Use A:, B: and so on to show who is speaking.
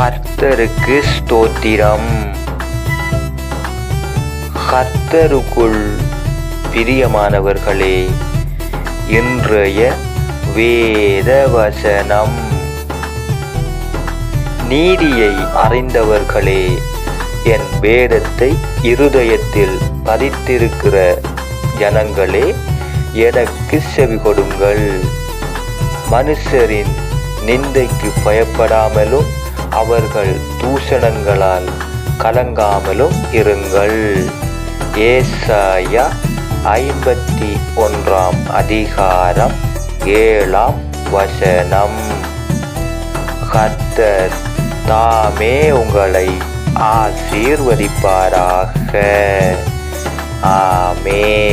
A: கர்த்தருக்கு ஸ்தோத்திரம். கர்த்தருக்குள் பிரியமானவர்களே இன்றைய வேத வசனம் நீதியை அறிந்தவர்களே என் வேதத்தை இருதயத்தில் பதித்திருக்கிற ஜனங்களே எனக்கு செவி கொடுங்கள். மனுஷரின் நிந்தைக்கு பயப்படாமலும் அவர்கள் தூஷணங்களால் கலங்காமலும் இருங்கள். ஏசாயா ஐம்பத்தி ஒன்றாம் அதிகாரம் ஏழாம் வசனம். கர்த்தர் தாமே உங்களை ஆசீர்வதிப்பாராக. ஆமே